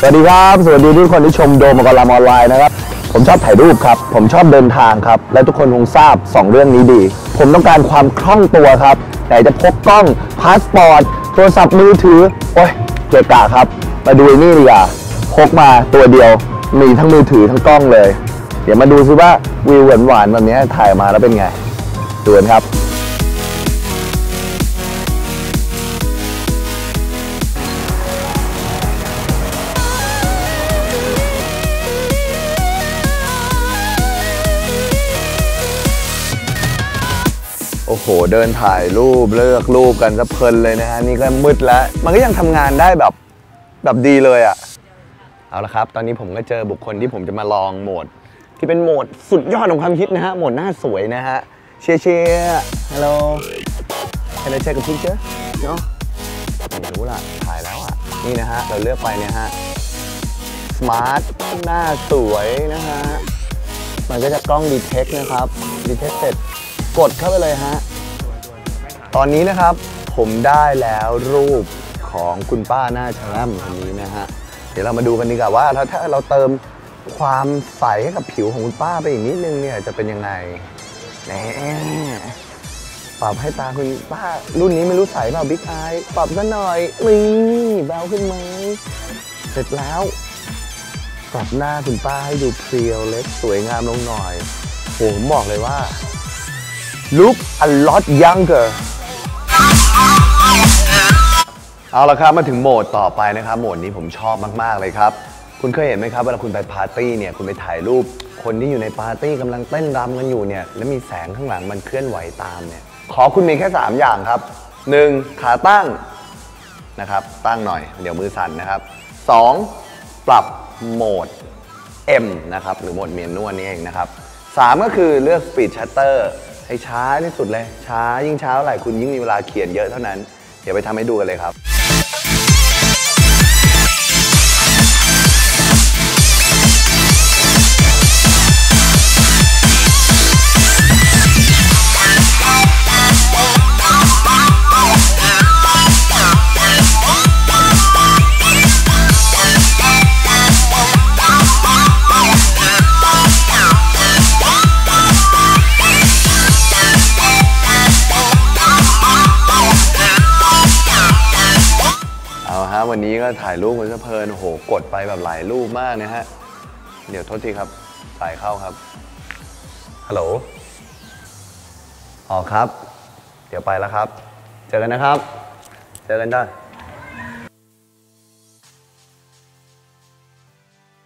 สวัสดีครับ สวัสดีทุกคนที่ชมโดมกรลามออนไลน์นะครับ ผมชอบถ่ายรูปครับ ผมชอบเดินทางครับ และทุกคนคงทราบ 2 เรื่องนี้ดี ผมต้องการความคล่องตัวครับไหนจะพกกล้องพาสปอร์ตโทรศัพท์มือถือ โอ้ยเกะกะครับ มาดูนี่ดีกว่าพกมาตัวเดียว มีทั้งมือถือทั้งกล้องเลย เดี๋ยวมาดูซิว่าวิวหวานๆแบบนี้ถ่ายมาแล้วเป็นไงดูกันครับ โอ้โห เดินถ่ายรูปเลือกรูปกันซะเพลินเลยนะฮะ นี่ก็มืดแล้ว มันก็ยังทำงานได้แบบแบบดีเลยอะ่ะ เอาละครับ ตอนนี้ผมก็เจอบุคคลที่ผมจะมาลองโหมด ที่เป็นโหมดสุดยอดของความคิดนะฮะ โหมดหน้าสวยนะฮะ เชียร์เชียร์ฮัลโหล Can I take a picture เนาะไม่รู้ล่ะถ่ายแล้วอะ นี่นะฮะ เราเลือกไปเนี่ยฮะ Smart หน้าสวยนะฮะ มันก็จะกล้องดีเทคนะครับดีเทคเสร็จ กดเข้าไปเลยฮะ ตอนนี้นะครับผมได้แล้วรูปของคุณป้าหน้าชะล่ำคนนี้นะฮะ เดี๋ยวเรามาดูกันดีกว่าว่าถ้าถ้าเราเติมความใสให้กับผิวของคุณป้าไปอีกนิดนึงเนี่ยจะเป็นยังไงแหน่ปรับให้ตาคุณป้า รุ่นนี้ไม่รู้ใสเปล่าบิ๊กไอปรับซะหน่อยนี่เบาขึ้นไหมเสร็จแล้วปรับหน้าคุณป้าให้ดูเพรียวเล็กสวยงามลงหน่อยผมบอกเลยว่า look a lot younger เอาละครับมาถึงโหมดต่อไปนะครับโหมดนี้ผมชอบมาก ๆ เลยครับ คุณเคยเห็นไหมครับเวลาคุณไปปาร์ตี้เนี่ยคุณไปถ่ายรูป คนที่อยู่ในปาร์ตี้กำลังเต้นรำกันอยู่เนี่ยแล้วมีแสงข้างหลังมันเคลื่อนไหวตามเนี่ยขอคุณมีแค่ 3 อย่างครับ 1. ขาตั้งนะครับตั้งหน่อยเดี๋ยวมือสั่นนะครับ 2. ปรับโหมด M นะครับหรือโหมดเมียนนวลนี่เองนะครับ 3 ก็คือเลือก Speed Shutter ให้ช้าที่สุดเลย ช้ายิ่งช้าเท่าไหร่คุณยิ่งมีเวลาเขียนเยอะเท่านั้น เดี๋ยวไปทำให้ดูกันเลยครับ วันนี้ก็ถ่ายรูปกันซะเพลินโอ้โหกดไปแบบหลายรูปมากนะฮะ เดี๋ยวโทษทีครับสายเข้าครับ ฮัลโหล อ๋อครับ เดี๋ยวไปแล้วครับ เจอกันนะครับ เจอกันจ้า